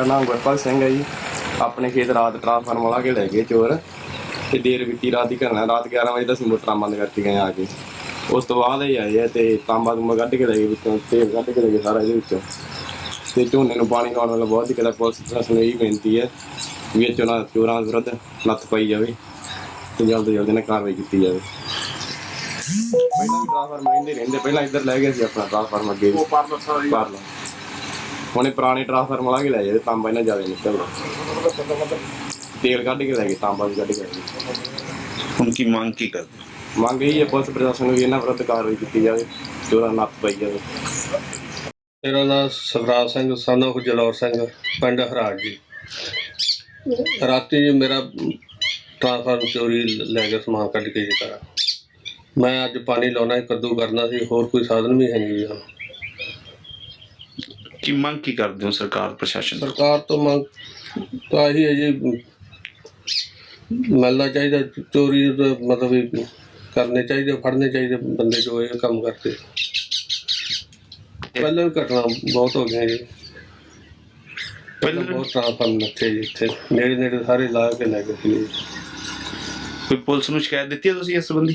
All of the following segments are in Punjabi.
ਮੇਰਾ ਨਾਮ ਗੁਰਪਾਲ ਸਿੰਘ ਹੈ ਜੀ ਆਪਣੇ ਖੇਤ ਰਾਤ ਟਰਾਂਸਫਾਰਮਰ ਵਾਲਾ ਕੇ ਲੈ ਗਏ ਚੋਰ ਤੇ ਦੇਰ ਬੀਤੀ ਰਾਤ ਦੀ ਘਟਨਾ ਰਾਤ 11 ਵਜੇ ਦਾ ਅਸੀਂ ਮੋਟਰਾਂ ਬੰਦ ਕਰਕੇ ਗਏ ਆ ਕੇ। ਉਸ ਤੋਂ ਬਾਅਦ ਇਹ ਆਏ ਆ ਤੇ ਤਾਂਬਾ ਤੁੰਬਾ ਕੱਢ ਕੇ ਲੈ ਗਏ ਵਿੱਚੋਂ ਤੇਲ ਕੱਢ ਕੇ ਲੈ ਗਏ ਸਾਰਾ ਇਹਦੇ ਵਿੱਚੋਂ। ਤੇ ਝੋਨੇ ਨੂੰ ਪਾਣੀ ਲਾਉਣ ਵਾਲਾ ਬਹੁਤ ਹੈ ਪੁਲਿਸ ਪ੍ਰਸ਼ਾਸਨ ਨੂੰ ਇਹ ਬੇਨਤੀ ਹੈ ਵੀ ਇਹ ਚੋਰਾਂ ਚੋਰਾਂ ਵਿਰੁੱਧ ਨੱਥ ਪਾਈ ਜਾਵੇ ਤੇ ਜਲਦ ਤੋਂ ਜਲਦ ਇਹਨਾਂ ਕਾਰਵਾਈ ਕੀਤੀ ਜਾਵੇ। ਪਹਿਲਾਂ ਵੀ ਟਰਾਂਸਫਾਰਮਰ ਰਹਿੰਦੇ ਰਹਿੰਦੇ ਪਹਿਲਾਂ ਇੱਧਰ ਲੈ ਗਏ ਸੀ ਆਪਣਾ ਟਰਾਂਸਫਾਰਮਰ ਅੱਗੇ। ਵੀ ਕਰ ਲਓ ਹੁਣੇ ਪੁਰਾਣੇ ਟਰਾਂਸਫਾਰਮਰ ਵਾਲਾ ਕੇ ਲੈ ਜਾਏ ਤਾਂਬਾ ਇਹਨਾਂ ਜ਼ਿਆਦਾ ਨਿਕਲਦਾ ਤੇਲ ਕੱਢ ਕੇ ਲੈ ਗਏ ਤਾਂਬਾ ਵੀ ਕੱਢ ਕੇ ਲੈ ਗਏ। ਹੁਣ ਕੀ ਮੰਗ ਕੀ ਕਰਦੇ? ਮੰਗ ਇਹੀ ਹੈ ਪੁਲਿਸ ਪ੍ਰਸ਼ਾਸਨ ਨੂੰ ਵੀ ਇਹਨਾਂ ਵਿਰੁੱਧ ਕਾਰਵਾਈ ਕੀਤੀ ਜਾਵੇ ਚੋਰਾਂ ਨੱਥ ਪਾਈ ਜਾਵੇ। ਮੇਰਾ ਨਾਮ ਸਵਰਾਜ ਸਿੰਘ of ਜਲੌਰ ਸਿੰਘ ਪਿੰਡ ਹਰਾਜ ਜੀ। ਰਾਤੀ ਜੀ ਮੇਰਾ ਟ੍ਰਾਂਸਫਾਰਮ ਚੋਰੀ ਲੈ ਕੇ ਸਮਾਨ ਕੱਢ ਕੇ ਜੀ ਕਰਾ ਮੈਂ ਅੱਜ ਪਾਣੀ ਲਾਉਣਾ ਸੀ ਕੱਦੂ ਕਰਨਾ ਸੀ ਹੋਰ ਕੋਈ ਸਾਧਨ ਵੀ ਹੈ ਨਹੀਂ ਜੀ ਕੀ ਮੰਗ ਕੀ ਕਰਦੇ ਹੋ ਸਰਕਾਰ ਪ੍ਰਸ਼ਾਸਨ ਤੋਂ? ਸਰਕਾਰ ਤੋਂ ਮੰਗ ਤਾਂ ਇਹੀ ਹੈ ਜੀ ਮਿਲਣਾ ਚਾਹੀਦਾ ਚੋਰੀ ਦਾ ਮਤਲਬ ਵੀ ਕਰਨੇ ਚਾਹੀਦੇ ਫੜਨੇ ਚਾਹੀਦੇ ਬੰਦੇ ਜੋ ਇਹ ਕੰਮ ਕਰਦੇ। ਪਹਿਲਾਂ ਵੀ ਘਟਨਾ ਬਹੁਤ ਹੋ ਗਈਆਂ ਜੀ। ਪਹਿਲਾਂ ਪਹਿਲਾਂ ਬਹੁਤ ਟ੍ਰਾਂਸਫਾਰਮ ਨੱਥੇ ਜੀ ਇੱਥੇ ਨੇੜੇ ਨੇੜੇ ਸਾਰੇ ਲਾ ਕੇ ਲੈ ਗਏ ਸੀ। ਜੀ। ਕੋਈ ਪੁਲਿਸ ਨੂੰ ਸ਼ਿਕਾਇਤ ਦਿੱਤੀ ਹੈ ਤੁਸੀਂ ਇਸ ਸੰਬੰਧੀ?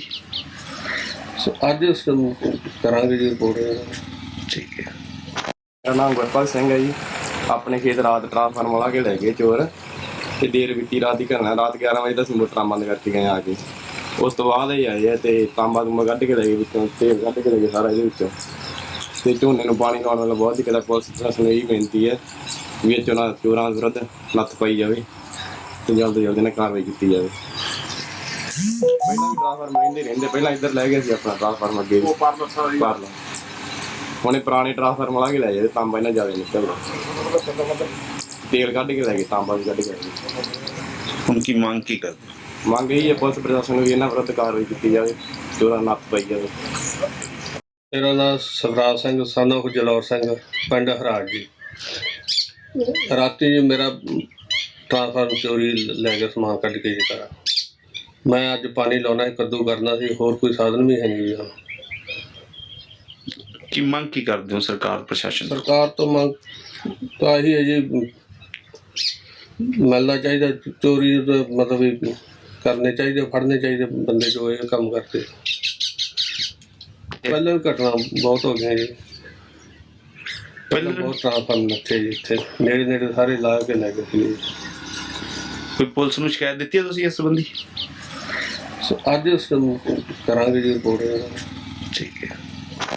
ਸੋ ਅੱਜ ਇਸ ਨੂੰ ਕਰਾਂਗੇ ਜੀ ਰਿਪੋਰਟ। ਠੀਕ ਹੈ। ਮੇਰਾ ਨਾਮ ਗੁਰਪਾਲ ਸਿੰਘ ਹੈ ਜੀ। ਆਪਣੇ ਖੇਤ ਰਾਤ ਟਰਾਂਸਫਾਰਮਰ ਵਾਲਾ ਕੇ ਲੈ ਗਏ ਚੋਰ। ਤੇ ਦੇਰ ਬੀਤੀ ਰਾਤ ਦੀ ਘਟਨਾ ਰਾਤ 11 ਵਜੇ ਦਾ ਅਸੀਂ ਮੋਟਰਾਂ ਬੰਦ ਕਰਕੇ ਗਏ ਆ ਕੇ। ਉਸ ਤੋਂ ਬਾਅਦ ਇਹ ਆਏ ਆ ਤੇ ਤਾਂਬਾ ਤੁੰਬਾ ਕੱਢ ਕੇ ਲੈ ਗਏ ਵਿੱਚੋਂ ਤੇਲ ਕੱਢ ਕੇ ਲੈ ਗਏ ਸਾਰਾ ਇਹਦੇ ਵਿੱਚੋਂ। ਤੇ ਝੋਨੇ ਨੂੰ ਪਾਣੀ ਲਾਉਣ ਵਾਲਾ ਬਹੁਤ ਹੈ ਪੁਲਿਸ ਪ੍ਰਸ਼ਾਸਨ ਨੂੰ ਇਹ ਬੇਨਤੀ ਹੈ ਵੀ ਇਹ ਚੋਰਾਂ ਚੋਰਾਂ ਵਿਰੁੱਧ ਨੱਥ ਪਾਈ ਜਾਵੇ ਤੇ ਜਲਦ ਤੋਂ ਜਲਦ ਇਹਨਾਂ ਕਾਰਵਾਈ ਕੀਤੀ ਜਾਵੇ। ਪਹਿਲਾਂ ਵੀ ਟਰਾਂਸਫਾਰਮਰ ਰਹਿੰਦੇ ਰਹਿੰਦੇ ਪਹਿਲਾਂ ਇੱਧਰ ਲੈ ਗਏ ਸੀ ਆਪਣਾ ਟਰਾਂਸਫਾਰਮਰ ਅੱਗੇ ਵੀ। ਕਰ ਲਓ ਹੁਣੇ ਪੁਰਾਣੇ ਟਰਾਂਸਫਾਰਮਰ ਵਾਲਾ ਕੇ ਲੈ ਜਾਏ ਤਾਂਬਾ ਇਹਨਾਂ ਜ਼ਿਆਦਾ ਨਿਕਲਦਾ ਤੇਲ ਕੱਢ ਕੇ ਲੈ ਗਏ ਤਾਂਬਾ ਵੀ ਕੱਢ ਕੇ ਲੈ ਗਏ। ਹੁਣ ਕੀ ਮੰਗ ਕੀ ਕਰਦੇ? ਮੰਗ ਇਹੀ ਹੈ ਪੁਲਿਸ ਪ੍ਰਸ਼ਾਸਨ ਨੂੰ ਵੀ ਇਹਨਾਂ ਵਿਰੁੱਧ ਕਾਰਵਾਈ ਕੀਤੀ ਜਾਵੇ ਚੋਰਾਂ ਨੱਥ ਪਾਈ ਜਾਵੇ। ਮੇਰਾ ਨਾਮ ਸਵਰਾਜ ਸਿੰਘ of ਜਲੌਰ ਸਿੰਘ ਪਿੰਡ ਹਰਾਜ ਜੀ। ਰਾਤੀ ਜੀ ਮੇਰਾ ਟ੍ਰਾਂਸਫਾਰਮ ਚੋਰੀ ਲੈ ਕੇ ਸਮਾਨ ਕੱਢ ਕੇ ਜੀ ਕਰਾ ਮੈਂ ਅੱਜ ਪਾਣੀ ਲਾਉਣਾ ਸੀ ਕੱਦੂ ਕਰਨਾ ਸੀ ਹੋਰ ਕੋਈ ਸਾਧਨ ਵੀ ਹੈ ਨਹੀਂ ਜੀ। ਕੀ ਮੰਗ ਕੀ ਕਰਦੇ ਹੋ ਸਰਕਾਰ ਪ੍ਰਸ਼ਾਸਨ ਤੋਂ? ਸਰਕਾਰ ਤੋਂ ਮੰਗ ਤਾਂ ਇਹੀ ਹੈ ਜੀ ਮਿਲਣਾ ਚਾਹੀਦਾ ਚੋਰੀ ਦਾ ਮਤਲਬ ਵੀ ਕਰਨੇ ਚਾਹੀਦੇ ਫੜਨੇ ਚਾਹੀਦੇ ਬੰਦੇ ਜੋ ਇਹ ਕੰਮ ਕਰਦੇ। ਪਹਿਲਾਂ ਵੀ ਘਟਨਾ ਬਹੁਤ ਹੋ ਗਈਆਂ ਜੀ। ਪਹਿਲਾਂ ਪਹਿਲਾਂ ਬਹੁਤ ਟ੍ਰਾਂਸਫਾਰਮ ਨੱਥੇ ਜੀ ਇੱਥੇ ਨੇੜੇ ਨੇੜੇ ਸਾਰੇ ਲਾ ਕੇ ਲੈ ਗਏ ਸੀ। ਜੀ। ਕੋਈ ਪੁਲਿਸ ਨੂੰ ਸ਼ਿਕਾਇਤ ਦਿੱਤੀ ਹੈ ਤੁਸੀਂ ਇਸ ਸੰਬੰਧੀ? ਸੋ ਅੱਜ ਇਸ ਨੂੰ ਕਰਾਂਗੇ ਜੀ ਰਿਪੋਰਟ। ਠੀਕ ਹੈ।